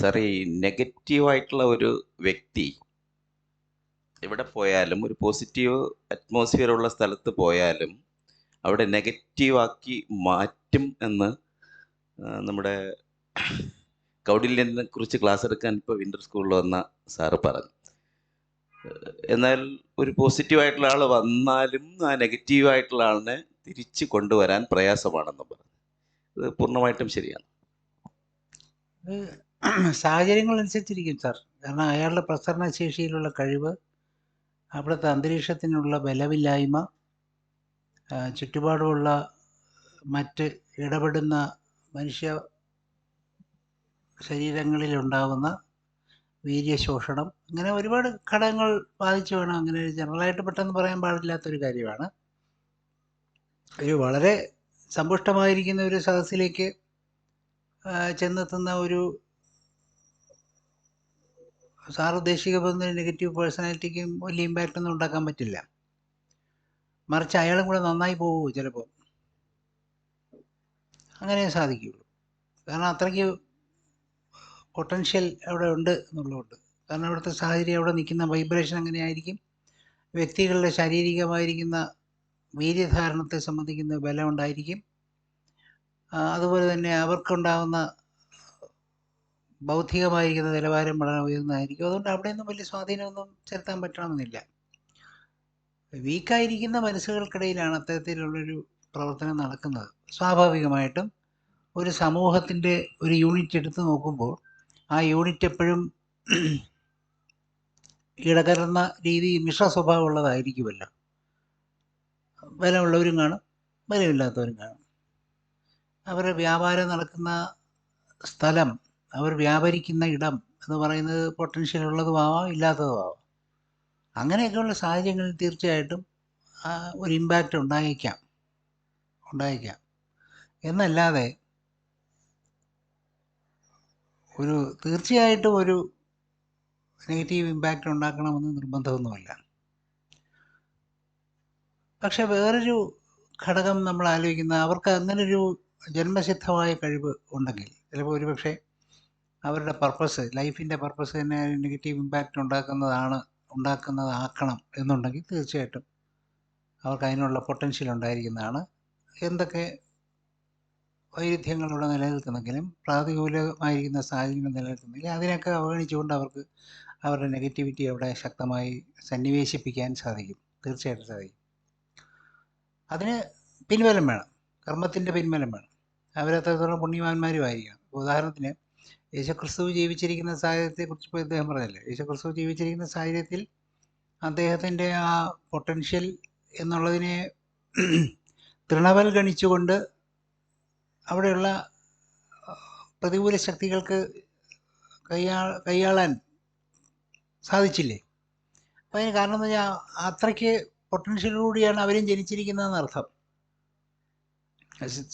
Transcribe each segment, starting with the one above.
Sir ഈ നെഗറ്റീവായിട്ടുള്ള ഒരു വ്യക്തി എവിടെ പോയാലും ഒരു പോസിറ്റീവ് അറ്റ്മോസ്ഫിയർ ഉള്ള സ്ഥലത്ത് പോയാലും അവിടെ നെഗറ്റീവാക്കി മാറ്റും എന്ന് നമ്മുടെ കൗടില്യനെ കുറിച്ച് ക്ലാസ് എടുക്കാൻ ഇപ്പോൾ വിന്റർ സ്കൂളിൽ വന്ന സാറ് പറഞ്ഞു. എന്നാൽ ഒരു പോസിറ്റീവായിട്ടുള്ള ആൾ വന്നാലും ആ നെഗറ്റീവായിട്ടുള്ള ആളിനെ തിരിച്ച് കൊണ്ടുവരാൻ പ്രയാസമാണെന്ന് പറഞ്ഞു. ഇത് പൂർണമായിട്ടും ശരിയാണ്. സാഹചര്യങ്ങൾ അനുസരിച്ചിരിക്കും സാർ. കാരണം അയാളുടെ പ്രസരണ ശേഷിയിലുള്ള കഴിവ് അവിടുത്തെ അന്തരീക്ഷത്തിനുള്ള ബലമില്ലായ്മ ചുറ്റുപാടുമുള്ള മറ്റ് ഇടപെടുന്ന മനുഷ്യ ശരീരങ്ങളിലുണ്ടാകുന്ന വീര്യശോഷണം അങ്ങനെ ഒരുപാട് ഘടകങ്ങൾ ബാധിച്ചു വേണം അങ്ങനെ ജനറലായിട്ട് പെട്ടെന്ന് പറയാൻ പാടില്ലാത്തൊരു കാര്യമാണ്. ഒരു വളരെ സമ്പുഷ്ടമായിരിക്കുന്ന ഒരു സദസ്സിലേക്ക് ചെന്നെത്തുന്ന ഒരു സാർ ഉദ്ദേശിക്കുന്ന നെഗറ്റീവ് പേഴ്സണാലിറ്റിക്കും വലിയ ഇമ്പാക്റ്റ് ഒന്നും ഉണ്ടാക്കാൻ പറ്റില്ല. മറിച്ച് അയാളും കൂടെ നന്നായി പോകുമോ ചിലപ്പോൾ അങ്ങനെ സാധിക്കുകയുള്ളൂ. കാരണം അത്രയ്ക്ക് പൊട്ടൻഷ്യൽ അവിടെ ഉണ്ട് എന്നുള്ളതുകൊണ്ട്. കാരണം അവിടുത്തെ സാഹചര്യം അവിടെ നിൽക്കുന്ന വൈബ്രേഷൻ അങ്ങനെ ആയിരിക്കും വ്യക്തികളുടെ ശാരീരികമായിരിക്കുന്ന വീര്യധാരണത്തെ സംബന്ധിക്കുന്ന ബലം ഉണ്ടായിരിക്കും അതുപോലെ തന്നെ അവർക്കുണ്ടാകുന്ന ബൗദ്ധികമായിരിക്കുന്ന നിലവാരം വളരെ ഉയർന്നതായിരിക്കും. അതുകൊണ്ട് അവിടെ അവിടെയൊന്നും വലിയ സ്വാധീനമൊന്നും ചെലുത്താൻ പറ്റണമെന്നില്ല. വീക്കായിരിക്കുന്ന മനസ്സുകൾക്കിടയിലാണ് അത്തരത്തിലുള്ളൊരു പ്രവർത്തനം നടക്കുന്നത്. സ്വാഭാവികമായിട്ടും ഒരു സമൂഹത്തിന്റെ ഒരു യൂണിറ്റ് എടുത്തു നോക്കുമ്പോൾ ആ യൂണിറ്റ് എപ്പോഴും ഇടകലർന്ന രീതി മിശ്ര സ്വഭാവമുള്ളതായിരിക്കുമല്ലോ. ബലമുള്ളവരും കാണും ബലമില്ലാത്തവരും കാണും. അവരുടെ വ്യാപാരം നടക്കുന്ന സ്ഥലം അവർ വ്യാപരിക്കുന്ന ഇടം എന്ന് പറയുന്നത് പൊട്ടൻഷ്യൽ ഉള്ളതുമാവാം ഇല്ലാത്തതുമാവാം അങ്ങനെയൊക്കെയുള്ള സാഹചര്യങ്ങളിൽ തീർച്ചയായിട്ടും ഒരു ഇമ്പാക്റ്റ് ഉണ്ടായേക്കാം. ഉണ്ടായേക്കാം. എന്നല്ലാതെ ഒരു തീർച്ചയായിട്ടും ഒരു നെഗറ്റീവ് ഇമ്പാക്റ്റ് ഉണ്ടാക്കണമെന്ന് നിർബന്ധമൊന്നുമില്ല. പക്ഷെ വേറൊരു ഘടകം നമ്മൾ ആലോചിക്കുന്ന അവർക്ക് അങ്ങനൊരു ജന്മസിദ്ധമായ കഴിവ് ഉണ്ടെങ്കിൽ ചിലപ്പോൾ ഒരു പക്ഷേ അവരുടെ പർപ്പസ് ലൈഫിന്റെ പർപ്പസ് തന്നെ നെഗറ്റീവ് ഇമ്പാക്റ്റ് ഉണ്ടാക്കുന്നതാണ് ഉണ്ടാക്കുന്നതാക്കണം എന്നുണ്ടെങ്കിൽ തീർച്ചയായിട്ടും അവർക്ക് അതിനുള്ള പൊട്ടൻഷ്യൽ ഉണ്ടായിരിക്കുന്നതാണ്. എന്തൊക്കെ വൈരുദ്ധ്യങ്ങളിലൂടെ നിലനിൽക്കുന്നെങ്കിലും പ്രാതികൂലമായിരിക്കുന്ന സാഹചര്യങ്ങൾ നിലനിൽക്കുന്നെങ്കിൽ അതിനൊക്കെ അവഗണിച്ചുകൊണ്ട് അവർക്ക് അവരുടെ നെഗറ്റിവിറ്റി അവിടെ ശക്തമായി സന്നിവേശിപ്പിക്കാൻ സാധിക്കും. തീർച്ചയായിട്ടും സാധിക്കും. അതിന് പിൻബലം വേണം. കർമ്മത്തിന്റെ പിൻബലം വേണം. അവരത്രത്തോളം പുണ്യവാന്മാരും ആയിരിക്കണം ഉദാഹരണത്തിന് യേശുക്രിസ്തു ജീവിച്ചിരിക്കുന്ന സാഹചര്യത്തെക്കുറിച്ച് ഇപ്പോൾ ഇദ്ദേഹം പറഞ്ഞല്ലേ? യേശുക്രിസ്തു ജീവിച്ചിരിക്കുന്ന സാഹചര്യത്തിൽ അദ്ദേഹത്തിന്റെ ആ പൊട്ടൻഷ്യൽ എന്നുള്ളതിനെ തൃണവൽഗണിച്ചുകൊണ്ട് അവിടെയുള്ള ആ, പ്രതികൂല ശക്തികൾക്ക് കൈയാ കൈയാളാൻ സാധിച്ചില്ലേ? അപ്പം അതിന് കാരണം എന്ന് വെച്ചാൽ അത്രയ്ക്ക് പൊട്ടൻഷ്യലോടുകൂടിയാണ് അവരും ജനിച്ചിരിക്കുന്നതെന്ന് അർത്ഥം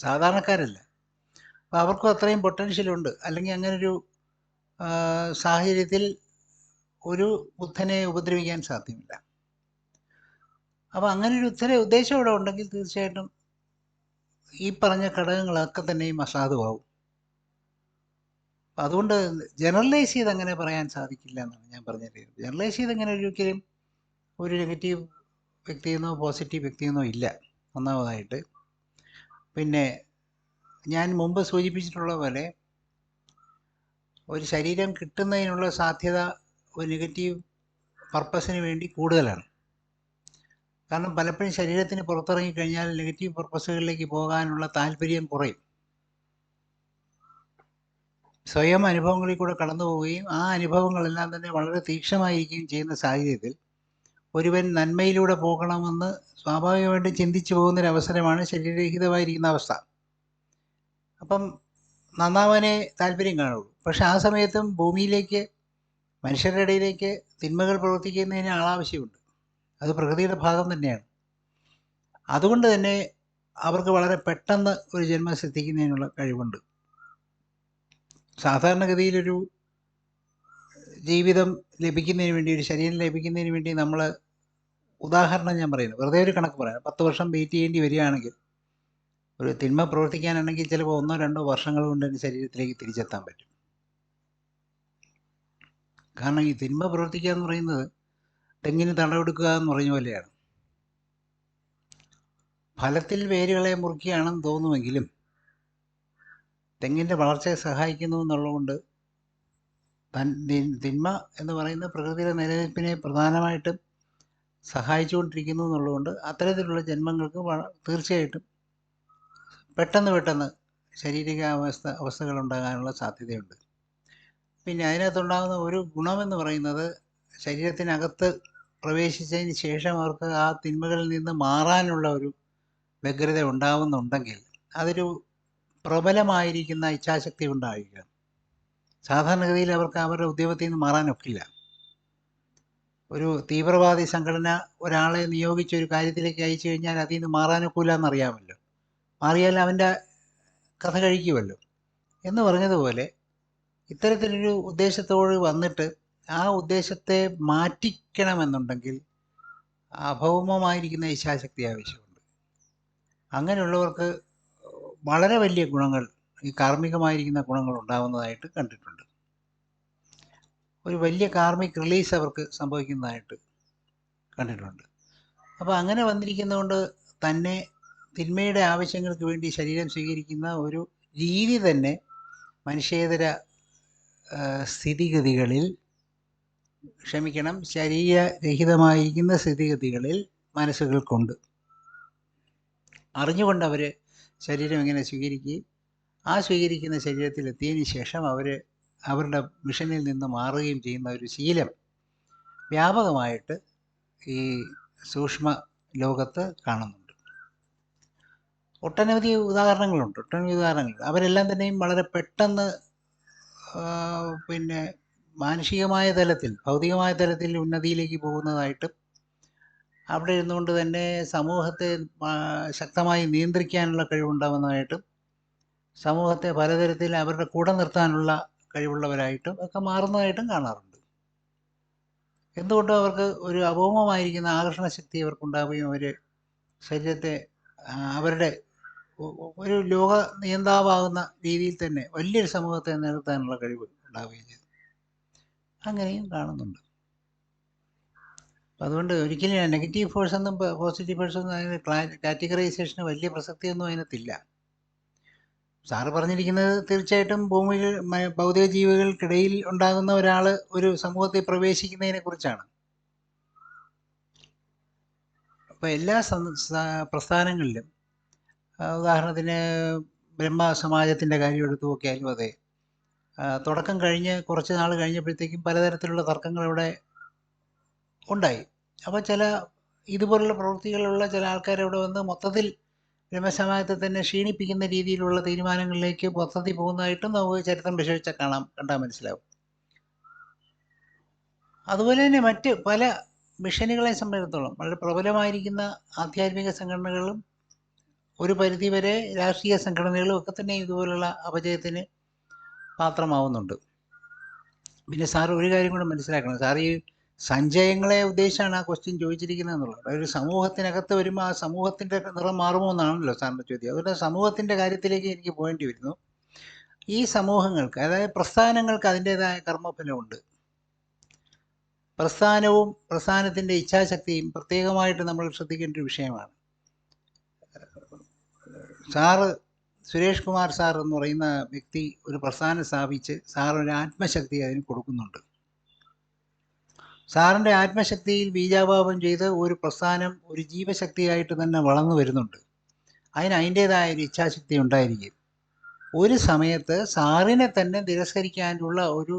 സാധാരണക്കാരല്ല. അപ്പോൾ അവർക്കും അത്രയും പൊട്ടൻഷ്യൽ ഉണ്ട്. അല്ലെങ്കിൽ അങ്ങനൊരു സാഹചര്യത്തിൽ ഒരു ബുദ്ധനെ ഉപദ്രവിക്കാൻ സാധ്യമല്ല. അപ്പോൾ അങ്ങനെ ഒരു ഉത്തര ഉദ്ദേശം ഇവിടെ ഉണ്ടെങ്കിൽ തീർച്ചയായിട്ടും ഈ പറഞ്ഞ ഘടകങ്ങളൊക്കെ തന്നെയും അസാധുവാകും അതുകൊണ്ട് ജനറലൈസ് ചെയ്ത് അങ്ങനെ പറയാൻ സാധിക്കില്ല എന്നാണ് ഞാൻ പറഞ്ഞിട്ട് ജനറലൈസ് ചെയ്ത് അങ്ങനെ ഒരിക്കലും ഒരു നെഗറ്റീവ് വ്യക്തിയെന്നോ പോസിറ്റീവ് വ്യക്തിയെന്നോ ഇല്ല. ഒന്നാമതായിട്ട്. പിന്നെ ഞാൻ മുമ്പ് സൂചിപ്പിച്ചിട്ടുള്ള പോലെ ഒരു ശരീരം കിട്ടുന്നതിനുള്ള സാധ്യത ഒരു നെഗറ്റീവ് പർപ്പസിന് വേണ്ടി കൂടുതലാണ്. കാരണം പലപ്പോഴും ശരീരത്തിന് പുറത്തിറങ്ങിക്കഴിഞ്ഞാൽ നെഗറ്റീവ് പർപ്പസുകളിലേക്ക് പോകാനുള്ള താല്പര്യം കുറയും. സ്വയം അനുഭവങ്ങളിൽ കൂടെ കടന്നു പോവുകയും ആ അനുഭവങ്ങളെല്ലാം തന്നെ വളരെ തീക്ഷണമായിരിക്കുകയും ചെയ്യുന്ന സാഹചര്യത്തിൽ ഒരുവൻ നന്മയിലൂടെ പോകണമെന്ന് സ്വാഭാവികമായിട്ടും ചിന്തിച്ചു പോകുന്നൊരവസരമാണ് ശരീരരഹിതമായിരിക്കുന്ന അവസ്ഥ. അപ്പം നന്നാവാനേ താല്പര്യം കാണുള്ളൂ. പക്ഷെ ആ സമയത്തും ഭൂമിയിലേക്ക് മനുഷ്യരുടെ ഇടയിലേക്ക് തിന്മകൾ പ്രവർത്തിക്കുന്നതിന് ആളാവശ്യമുണ്ട്. അത് പ്രകൃതിയുടെ ഭാഗം തന്നെയാണ്. അതുകൊണ്ട് തന്നെ അവർക്ക് വളരെ പെട്ടെന്ന് ഒരു ജന്മം സിദ്ധിക്കുന്നതിനുള്ള കഴിവുണ്ട്. സാധാരണഗതിയിലൊരു ജീവിതം ലഭിക്കുന്നതിന് വേണ്ടി ഒരു ശരീരം ലഭിക്കുന്നതിന് വേണ്ടി നമ്മൾ ഉദാഹരണം ഞാൻ പറയുന്നു. വെറുതെ ഒരു കണക്ക് പറയാം. പത്ത് വർഷം വെയിറ്റ് ചെയ്യേണ്ടി വരികയാണെങ്കിൽ ഒരു തിന്മ പ്രവർത്തിക്കാനാണെങ്കിൽ ചിലപ്പോൾ ഒന്നോ രണ്ടോ വർഷങ്ങൾ കൊണ്ട് എന്റെ ശരീരത്തിലേക്ക് തിരിച്ചെത്താൻ പറ്റും. കാരണം ഈ തിന്മ പ്രവർത്തിക്കുക എന്ന് പറയുന്നത് തെങ്ങിന് തടവെടുക്കുക എന്ന് പറഞ്ഞ പോലെയാണ്. ഫലത്തിൽ വേരുകളെ മുറുക്കിയാണെന്ന് തോന്നുമെങ്കിലും തെങ്ങിന്റെ വളർച്ചയെ സഹായിക്കുന്നു എന്നുള്ളതുകൊണ്ട് തൻ തിന്മ എന്ന് പറയുന്ന പ്രകൃതിയുടെ നിലനിൽപ്പിനെ പ്രധാനമായിട്ടും സഹായിച്ചുകൊണ്ടിരിക്കുന്നു എന്നുള്ളതുകൊണ്ട് അത്തരത്തിലുള്ള ജന്മങ്ങൾക്ക് തീർച്ചയായിട്ടും പെട്ടെന്ന് പെട്ടെന്ന് ശാരീരിക അവസ്ഥ അവസ്ഥകൾ ഉണ്ടാകാനുള്ള സാധ്യതയുണ്ട്. പിന്നെ അതിനകത്തുണ്ടാകുന്ന ഒരു ഗുണമെന്ന് പറയുന്നത് ശരീരത്തിനകത്ത് പ്രവേശിച്ചതിന് ശേഷം അവർക്ക് ആ തിന്മകളിൽ നിന്ന് മാറാനുള്ള ഒരു വ്യഗ്രത ഉണ്ടാവുന്നുണ്ടെങ്കിൽ അതൊരു പ്രബലമായിരിക്കുന്ന ഇച്ഛാശക്തി ഉണ്ടായിരിക്കുക സാധാരണഗതിയിൽ അവർക്ക് അവരുടെ ഉദ്യമത്തിൽ നിന്ന് മാറാനൊക്കില്ല. ഒരു തീവ്രവാദി സംഘടന ഒരാളെ നിയോഗിച്ച് ഒരു കാര്യത്തിലേക്ക് അയച്ചു കഴിഞ്ഞാൽ അതിൽ നിന്ന് മാറാനൊക്കില്ല എന്നറിയാമല്ലോ. മാറിയാൽ അവന്റെ കഥ കഴിക്കുമല്ലോ എന്ന് പറഞ്ഞതുപോലെ ഇത്തരത്തിലൊരു ഉദ്ദേശത്തോട് വന്നിട്ട് ആ ഉദ്ദേശത്തെ മാറ്റിക്കണമെന്നുണ്ടെങ്കിൽ അഭൗമമായിരിക്കുന്ന ഇച്ഛാശക്തി ആവശ്യമുണ്ട്. അങ്ങനെയുള്ളവർക്ക് വളരെ വലിയ ഗുണങ്ങൾ ഈ കാർമ്മികമായിരിക്കുന്ന ഗുണങ്ങൾ ഉണ്ടാകുന്നതായിട്ട് കണ്ടിട്ടുണ്ട്. ഒരു വലിയ കാർമിക് റിലീസ് അവർക്ക് സംഭവിക്കുന്നതായിട്ട് കണ്ടിട്ടുണ്ട്. അപ്പോൾ അങ്ങനെ വന്നിരിക്കുന്നതുകൊണ്ട് തന്നെ തിന്മയുടെ ആവശ്യങ്ങൾക്ക് വേണ്ടി ശരീരം സ്വീകരിക്കുന്ന ഒരു രീതി തന്നെ മനുഷ്യേതര സ്ഥിതിഗതികളിൽ ക്ഷമിക്കണം ശരീരരഹിതമായിരിക്കുന്ന സ്ഥിതിഗതികളിൽ മനസ്സുകൾക്കുണ്ട്. അറിഞ്ഞുകൊണ്ട് അവർ ശരീരം എങ്ങനെ സ്വീകരിക്കുകയും ആ സ്വീകരിക്കുന്ന ശരീരത്തിൽ എത്തിയതിന് ശേഷം അവർ അവരുടെ മിഷനിൽ നിന്ന് മാറുകയും ചെയ്യുന്ന ഒരു ശീലം വ്യാപകമായിട്ട് ഈ സൂക്ഷ്മ ലോകത്ത് കാണുന്നുണ്ട്. ഒട്ടനവധി ഉദാഹരണങ്ങളുണ്ട് ഒട്ടനവധി ഉദാഹരണങ്ങൾ അവരെല്ലാം തന്നെയും വളരെ പെട്ടെന്ന് പിന്നെ മാനുഷികമായ തലത്തിൽ ഭൗതികമായ തലത്തിൽ ഉന്നതിയിലേക്ക് പോകുന്നതായിട്ടും അവിടെ ഇരുന്നുകൊണ്ട് തന്നെ സമൂഹത്തെ ശക്തമായി നിയന്ത്രിക്കാനുള്ള കഴിവുണ്ടാവുന്നതായിട്ടും സമൂഹത്തെ പലതരത്തിൽ അവരുടെ കൂടെ നിർത്താനുള്ള കഴിവുള്ളവരായിട്ടും ഒക്കെ മാറുന്നതായിട്ടും കാണാറുണ്ട്. എന്തുകൊണ്ടും അവർക്ക് ഒരു അഭൗമമായിരിക്കുന്ന ആകർഷണ ശക്തി അവർക്കുണ്ടാവുകയും അവർ ശരീരത്തെ അവരുടെ ഒരു ലോക നിയന്താവാകുന്ന രീതിയിൽ തന്നെ വലിയൊരു സമൂഹത്തെ നിലനിർത്താനുള്ള കഴിവ് ഉണ്ടാവുകയും ചെയ്തു. അങ്ങനെയും കാണുന്നുണ്ട്. അതുകൊണ്ട് ഒരിക്കലും നെഗറ്റീവ് ഫോഴ്സ് എന്നും പോസിറ്റീവ് ഫോഴ്സ് ഒന്നും അതിന് കാറ്റഗറൈസേഷന് വലിയ പ്രസക്തിയൊന്നും അതിനകത്തില്ല. സാറ് പറഞ്ഞിരിക്കുന്നത് തീർച്ചയായിട്ടും മ- ഭൗതിക ജീവികൾക്കിടയിൽ ഉണ്ടാകുന്ന ഒരാൾ ഒരു സമൂഹത്തിൽ പ്രവേശിക്കുന്നതിനെ കുറിച്ചാണ്. അപ്പോൾ എല്ലാ പ്രസ്ഥാനങ്ങളിലും ഉദാഹരണത്തിന് ബ്രഹ്മ സമാജത്തിന്റെ കാര്യം എടുത്തു നോക്കിയാലും അതെ തുടക്കം കഴിഞ്ഞ് കുറച്ച് നാൾ കഴിഞ്ഞപ്പോഴത്തേക്കും പലതരത്തിലുള്ള തർക്കങ്ങൾ ഇവിടെ ഉണ്ടായി. അപ്പോൾ ചില ഇതുപോലുള്ള പ്രവൃത്തികളുള്ള ചില ആൾക്കാർ ഇവിടെ വന്ന് മൊത്തത്തിൽ ബ്രഹ്മസമാജത്തെ തന്നെ ക്ഷീണിപ്പിക്കുന്ന രീതിയിലുള്ള തീരുമാനങ്ങളിലേക്ക് മൊത്തത്തിൽ പോകുന്നതായിട്ടും നമുക്ക് ചരിത്രം വിശേഷിച്ച കാണാം കണ്ടാൽ മനസ്സിലാവും. അതുപോലെ തന്നെ മറ്റ് പല മിഷനുകളെ സംബന്ധിച്ചിടത്തോളം വളരെ പ്രബലമായിരിക്കുന്ന ആധ്യാത്മിക സംഘടനകളും ഒരു പരിധിവരെ രാഷ്ട്രീയ സംഘടനകളും ഒക്കെ തന്നെ ഇതുപോലുള്ള അപജയത്തിന് പാത്രമാവുന്നുണ്ട്. പിന്നെ സാർ ഒരു കാര്യം കൂടെ മനസ്സിലാക്കണം. സാർ ഈ സഞ്ചയങ്ങളെ ഉദ്ദേശിച്ചാണ് ആ ക്വസ്റ്റ്യൻ ചോദിച്ചിരിക്കുന്നത് എന്നുള്ളത്. ഒരു സമൂഹത്തിനകത്ത് വരുമ്പോൾ ആ സമൂഹത്തിന്റെ നിറം മാറുമോ എന്നാണല്ലോ സാറിന്റെ ചോദ്യം. അതുകൊണ്ട് സമൂഹത്തിന്റെ കാര്യത്തിലേക്ക് എനിക്ക് പോകേണ്ടി വരുന്നു. ഈ സമൂഹങ്ങൾക്ക് അതായത് പ്രസ്ഥാനങ്ങൾക്ക് അതിന്റെതായ കർമ്മഫലമുണ്ട്. പ്രസ്ഥാനവും പ്രസ്ഥാനത്തിന്റെ ഇച്ഛാശക്തിയും പ്രത്യേകമായിട്ട് നമ്മൾ ശ്രദ്ധിക്കേണ്ട ഒരു വിഷയമാണ്. സാറ് സുരേഷ് കുമാർ സാർ എന്ന് പറയുന്ന വ്യക്തി ഒരു പ്രസ്ഥാനം സ്ഥാപിച്ച് സാർ ഒരു ആത്മശക്തി അതിന് കൊടുക്കുന്നുണ്ട്. സാറിന്റെ ആത്മശക്തിയിൽ ബീജാപാപം ചെയ്ത് ഒരു പ്രസ്ഥാനം ഒരു ജീവശക്തിയായിട്ട് തന്നെ വളർന്നു വരുന്നുണ്ട്. അതിന് അതിന്റേതായ ഒരു ഇച്ഛാശക്തി ഉണ്ടായിരിക്കും. ഒരു സമയത്ത് സാറിനെ തന്നെ തിരസ്കരിക്കാനുള്ള ഒരു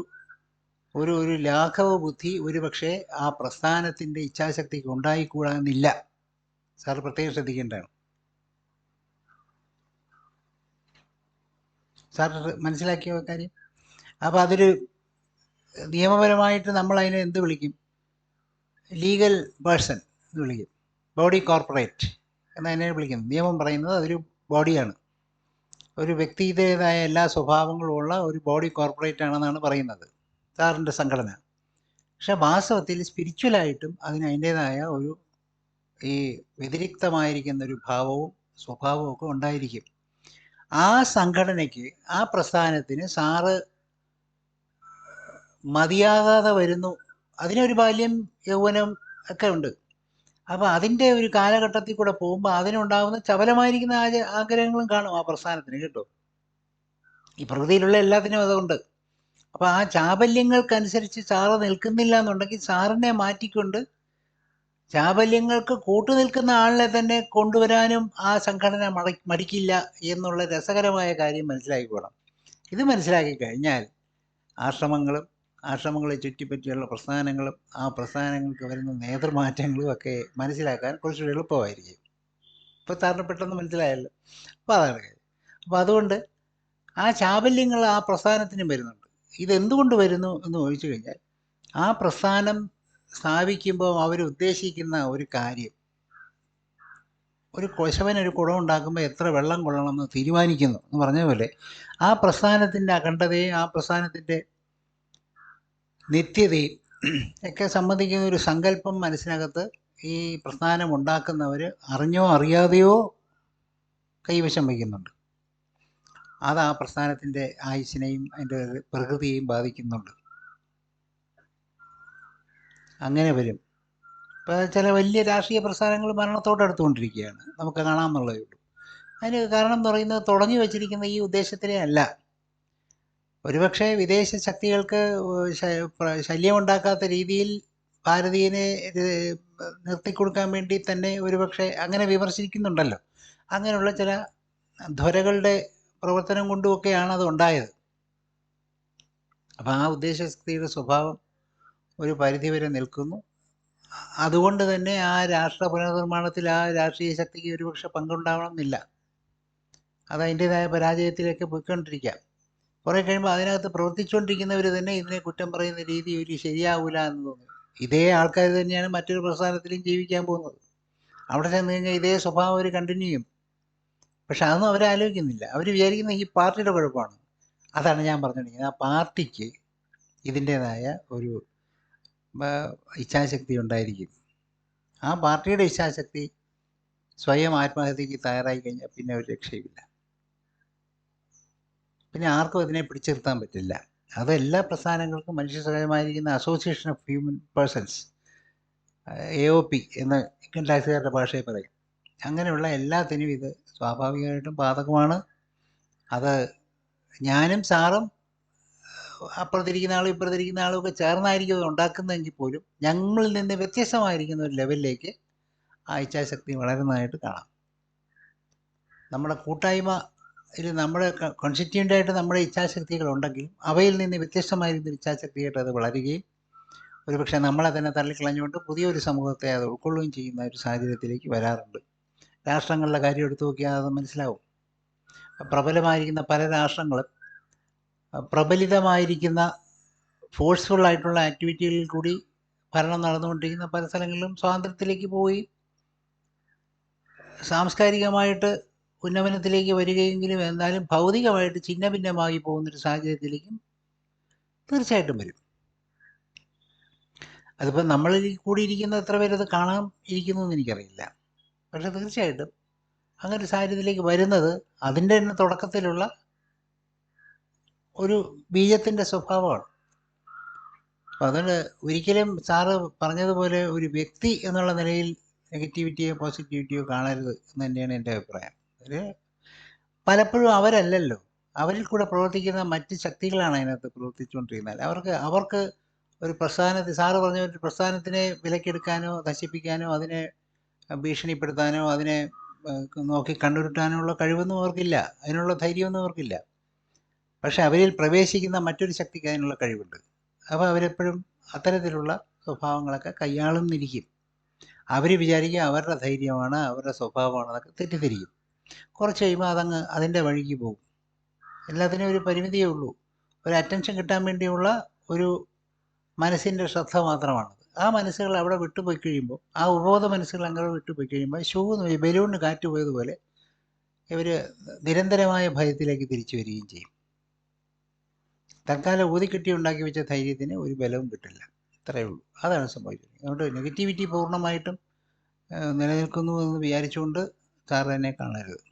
ഒരു ഒരു ലാഘവ ബുദ്ധി ഒരുപക്ഷെ ആ പ്രസ്ഥാനത്തിന്റെ ഇച്ഛാശക്തിക്ക് ഉണ്ടായിക്കൂടാന്നില്ല സാർ പ്രത്യേകം ശ്രദ്ധിക്കേണ്ടതാണ്. സാർ മനസ്സിലാക്കിയ കാര്യം. അപ്പോൾ അതൊരു നിയമപരമായിട്ട് നമ്മൾ അതിനെ എന്ത് വിളിക്കും? ലീഗൽ പേഴ്സൺ എന്ന് വിളിക്കും. ബോഡി കോർപ്പറേറ്റ് എന്നതിനെ വിളിക്കുന്നത് നിയമം പറയുന്നത് അതൊരു ബോഡിയാണ് ഒരു വ്യക്തിയുടേതായ എല്ലാ സ്വഭാവങ്ങളും ഉള്ള ഒരു ബോഡി കോർപ്പറേറ്റ് ആണെന്നാണ് പറയുന്നത്. സാറിന്റെ സംഘടന. പക്ഷെ വാസ്തവത്തിൽ സ്പിരിച്വലായിട്ടും അതിന് അതിന്റേതായ ഒരു ഈ വ്യതിരിക്തമായിരിക്കുന്ന ഒരു ഭാവവും സ്വഭാവവും ഒക്കെ ഉണ്ടായിരിക്കും. ആ സംഘടനയ്ക്ക് ആ പ്രസ്ഥാനത്തിന് സാറ് മതിയാകാതെ വരുന്നു. അതിനൊരു ബാല്യം യൗവനം ഒക്കെ ഉണ്ട്. അപ്പോൾ അതിന്റെ ഒരു കാലഘട്ടത്തിൽ കൂടെ പോകുമ്പോൾ അതിനുണ്ടാകുന്ന ചപലമായിരിക്കുന്ന ആഗ്രഹങ്ങളും കാണും ആ പ്രസ്ഥാനത്തിന് കേട്ടോ. ഈ പ്രകൃതിയിലുള്ള എല്ലാത്തിനും അതുകൊണ്ട് അപ്പോൾ ആ ചാബല്യങ്ങൾക്കനുസരിച്ച് സാറ് നിൽക്കുന്നില്ല എന്നുണ്ടെങ്കിൽ സാറിനെ മാറ്റിക്കൊണ്ട് ചാബല്യങ്ങൾക്ക് കൂട്ടുനിൽക്കുന്ന ആളിനെ തന്നെ കൊണ്ടുവരാനും ആ സംഘടന മട മടിക്കില്ല എന്നുള്ള രസകരമായ കാര്യം മനസ്സിലാക്കിക്കോണം ഇത് മനസ്സിലാക്കി കഴിഞ്ഞാൽ ആശ്രമങ്ങളും ആശ്രമങ്ങളെ ചുറ്റിപ്പറ്റിയുള്ള പ്രസ്ഥാനങ്ങളും ആ പ്രസ്ഥാനങ്ങൾക്ക് വരുന്ന നേതൃമാറ്റങ്ങളും ഒക്കെ മനസ്സിലാക്കാൻ കുറച്ചുകൂടി എളുപ്പമായിരിക്കും. ഇപ്പോൾ സാറിന് പെട്ടെന്ന് മനസ്സിലായല്ലോ. അപ്പോൾ അതാണ് കാര്യം. അപ്പോൾ അതുകൊണ്ട് ആ ചാബല്യങ്ങൾ ആ പ്രസ്ഥാനത്തിനും വരുന്നുണ്ട്. ഇതെന്തുകൊണ്ട് വരുന്നു എന്ന് ചോദിച്ചു കഴിഞ്ഞാൽ ആ പ്രസ്ഥാനം സ്ഥാപിക്കുമ്പോൾ അവർ ഉദ്ദേശിക്കുന്ന ഒരു കാര്യം. ഒരു കൊശവൻ ഒരു കുടം ഉണ്ടാക്കുമ്പോൾ എത്ര വെള്ളം കൊള്ളണമെന്ന് തീരുമാനിക്കുന്നു എന്ന് പറഞ്ഞ പോലെ ആ പ്രസ്ഥാനത്തിന്റെ അഖണ്ഡതയും ആ പ്രസ്ഥാനത്തിന്റെ നിത്യതയും ഒക്കെ സംബന്ധിക്കുന്ന ഒരു സങ്കല്പം മനസ്സിനകത്ത് ഈ പ്രസ്ഥാനം ഉണ്ടാക്കുന്നവർ അറിഞ്ഞോ അറിയാതെയോ കൈവശം വയ്ക്കുന്നുണ്ട്. അത് ആ പ്രസ്ഥാനത്തിന്റെ ആയുസിനെയും അതിന്റെ പ്രകൃതിയെയും ബാധിക്കുന്നുണ്ട്. അങ്ങനെ വരും. ഇപ്പോൾ ചില വലിയ രാഷ്ട്രീയ പ്രസ്ഥാനങ്ങൾ മരണത്തോടടുത്തുകൊണ്ടിരിക്കുകയാണ് നമുക്ക് കാണാമെന്നുള്ളതേ ഉള്ളൂ. അതിന് കാരണം എന്ന് പറയുന്നത് തുടങ്ങി വച്ചിരിക്കുന്ന ഈ ഉദ്ദേശത്തിനെ അല്ല. ഒരുപക്ഷെ വിദേശ ശക്തികൾക്ക് ശല്യമുണ്ടാക്കാത്ത രീതിയിൽ ഭാരതീയനെ നിർത്തി നിർത്തിക്കൊടുക്കാൻ വേണ്ടി തന്നെ ഒരുപക്ഷെ അങ്ങനെ വിമർശിക്കുന്നുണ്ടല്ലോ. അങ്ങനെയുള്ള ചില ധ്വരകളുടെ പ്രവർത്തനം കൊണ്ടുമൊക്കെയാണ് അത് ഉണ്ടായത്. അപ്പം ആ ഉദ്ദേശശക്തിയുടെ സ്വഭാവം ഒരു പരിധിവരെ നിൽക്കുന്നു. അതുകൊണ്ട് തന്നെ ആ രാഷ്ട്ര പുനർനിർമ്മാണത്തിൽ ആ രാഷ്ട്രീയ ശക്തിക്ക് ഒരുപക്ഷെ പങ്കുണ്ടാവണമെന്നില്ല. അത് അതിന്റെതായ പരാജയത്തിലേക്ക് പോയിക്കൊണ്ടിരിക്കാം. കുറേ കഴിയുമ്പോൾ അതിനകത്ത് പ്രവർത്തിച്ചുകൊണ്ടിരിക്കുന്നവർ തന്നെ ഇതിനെ കുറ്റം പറയുന്ന രീതി ഒരു ശരിയാവില്ല എന്ന് തോന്നുന്നു ഇതേ ആൾക്കാർ തന്നെയാണ് മറ്റൊരു പ്രസ്ഥാനത്തിലും ജീവിക്കാൻ പോകുന്നത്. അവിടെ ചെന്ന് കഴിഞ്ഞാൽ ഇതേ സ്വഭാവം അവർ കണ്ടിന്യൂ ചെയ്യും. പക്ഷെ അതൊന്നും അവർ ആലോചിക്കുന്നില്ല. അവർ വിചാരിക്കുന്ന ഈ പാർട്ടിയുടെ കുഴപ്പമാണ്. അതാണ് ഞാൻ പറഞ്ഞിരിക്കുന്നത് ആ പാർട്ടിക്ക് ഇതിന്റെതായ ഒരു ഇച്ഛാശക്തി ഉണ്ടായിരിക്കും. ആ പാർട്ടിയുടെ ഇച്ഛാശക്തി സ്വയം ആത്മഹത്യക്ക് തയ്യാറായി കഴിഞ്ഞാൽ പിന്നെ ഒരു രക്ഷയുമില്ല. പിന്നെ ആർക്കും അതിനെ പിടിച്ചിരുത്താൻ പറ്റില്ല. അത് എല്ലാ പ്രസ്ഥാനങ്ങൾക്കും മനുഷ്യ സഹജമായിരിക്കുന്ന association of human persons A O P എന്ന് ഇൻകം ടാക്സുകാരുടെ ഭാഷയിൽ പറയും. അങ്ങനെയുള്ള എല്ലാത്തിനും ഇത് സ്വാഭാവികമായിട്ടും ബാധകമാണ്. അത് ഞാനും സാറും അപ്പുറത്തിരിക്കുന്ന ആളും ഇപ്പുറത്തിരിക്കുന്ന ആളും ഒക്കെ ചേർന്നായിരിക്കും അത് ഉണ്ടാക്കുന്നതെങ്കിൽ പോലും ഞങ്ങളിൽ നിന്ന് വ്യത്യസ്തമായിരിക്കുന്ന ഒരു ലെവലിലേക്ക് ആ ഇച്ഛാശക്തി വളരുന്നതായിട്ട് കാണാം. നമ്മുടെ കൂട്ടായ്മ ഇത് നമ്മുടെ കോൺസ്റ്റിറ്റ്യൂന്റ് ആയിട്ട് നമ്മുടെ ഇച്ഛാശക്തികൾ ഉണ്ടെങ്കിലും അവയിൽ നിന്ന് വ്യത്യസ്തമായിരുന്ന ഇച്ഛാശക്തിയായിട്ട് അത് വളരുകയും ഒരുപക്ഷെ നമ്മളെ തന്നെ തള്ളിക്കളഞ്ഞുകൊണ്ട് പുതിയൊരു സമൂഹത്തെ അത് ഉൾക്കൊള്ളുകയും ചെയ്യുന്ന ഒരു സാഹചര്യത്തിലേക്ക് വരാറുണ്ട്. രാഷ്ട്രങ്ങളുടെ കാര്യം എടുത്തു നോക്കിയാൽ അത് മനസ്സിലാവും. പ്രബലമായിരിക്കുന്ന പല രാഷ്ട്രങ്ങളും പ്രബലിതമായിരിക്കുന്ന ഫോഴ്സ്ഫുൾ ആയിട്ടുള്ള ആക്ടിവിറ്റികളിൽ കൂടി ഭരണം നടന്നുകൊണ്ടിരിക്കുന്ന പല സ്ഥലങ്ങളിലും സ്വാതന്ത്ര്യത്തിലേക്ക് പോയി. സാംസ്കാരികമായിട്ട് ഉന്നമനത്തിലേക്ക് വരികയെങ്കിലും എന്നാലും ഭൗതികമായിട്ട് ഛിന്ന ഭിന്നമായി പോകുന്നൊരു സാഹചര്യത്തിലേക്കും തീർച്ചയായിട്ടും വരും. അതിപ്പോൾ നമ്മളിൽ കൂടിയിരിക്കുന്ന എത്ര പേരത് കാണാൻ ഇരിക്കുന്നു എന്ന് എനിക്കറിയില്ല. പക്ഷെ തീർച്ചയായിട്ടും അങ്ങനെ ഒരു സാഹചര്യത്തിലേക്ക് വരുന്നത് അതിന്റെ തന്നെ തുടക്കത്തിലുള്ള ഒരു ബീജത്തിന്റെ സ്വഭാവമാണ്. അപ്പം അതുകൊണ്ട് ഒരിക്കലും സാറ് പറഞ്ഞതുപോലെ ഒരു വ്യക്തി എന്നുള്ള നിലയിൽ നെഗറ്റിവിറ്റിയോ പോസിറ്റിവിറ്റിയോ കാണരുത് എന്ന് തന്നെയാണ് എന്റെ അഭിപ്രായം. ഒരു പലപ്പോഴും അവരല്ലല്ലോ. അവരിൽ കൂടെ പ്രവർത്തിക്കുന്ന മറ്റ് ശക്തികളാണ് അതിനകത്ത് പ്രവർത്തിച്ചുകൊണ്ടിരിക്കുന്നത് അവർക്ക് അവർക്ക് ഒരു പ്രസ്ഥാനത്തെ സാറ് പറഞ്ഞ ഒരു പ്രസ്ഥാനത്തിനെ വിലക്കെടുക്കാനോ നശിപ്പിക്കാനോ അതിനെ ഭീഷണിപ്പെടുത്താനോ അതിനെ നോക്കി കണ്ടുരുട്ടാനോ ഉള്ള കഴിവൊന്നും അവർക്കില്ല. അതിനുള്ള ധൈര്യമൊന്നും അവർക്കില്ല. പക്ഷെ അവരിൽ പ്രവേശിക്കുന്ന മറ്റൊരു ശക്തിക്ക് അതിനുള്ള കഴിവുണ്ട്. അപ്പോൾ അവരെപ്പോഴും അത്തരത്തിലുള്ള സ്വഭാവങ്ങളൊക്കെ കൈയാളുന്നിരിക്കും. അവർ വിചാരിക്കുക അവരുടെ ധൈര്യമാണ് അവരുടെ സ്വഭാവമാണ് അതൊക്കെ തെറ്റിദ്ധരിക്കും. കുറച്ച് കഴിയുമ്പോൾ അതങ്ങ് അതിന്റെ വഴിക്ക് പോകും. എല്ലാത്തിനും ഒരു പരിമിതിയേ ഉള്ളൂ. ഒരു അറ്റൻഷൻ കിട്ടാൻ വേണ്ടിയുള്ള ഒരു മനസ്സിന്റെ ശ്രദ്ധ മാത്രമാണ് ആ മനസ്സുകൾ അവിടെ വിട്ടുപോയി കഴിയുമ്പോൾ ആ ഉപബോധ മനസ്സുകൾ അങ്ങനെ വിട്ടുപോയി കഴിയുമ്പോൾ ഷൂ ബലൂണിന് കാറ്റ് പോയതുപോലെ ഇവർ നിരന്തരമായ ഭയത്തിലേക്ക് തിരിച്ചു വരികയും ചെയ്യും. തൽക്കാലം ഊതിക്കെട്ടി ഉണ്ടാക്കി വെച്ച ധൈര്യത്തിന് ഒരു ബലവും കിട്ടില്ല. ഇത്രയേ ഉള്ളൂ. അതാണ് സംഭവിച്ചത്. അതുകൊണ്ട് നെഗറ്റിവിറ്റി പൂർണമായിട്ടും നിലനിൽക്കുന്നു എന്ന് വിചാരിച്ചുകൊണ്ട് സാർ തന്നെ കാണരുത്.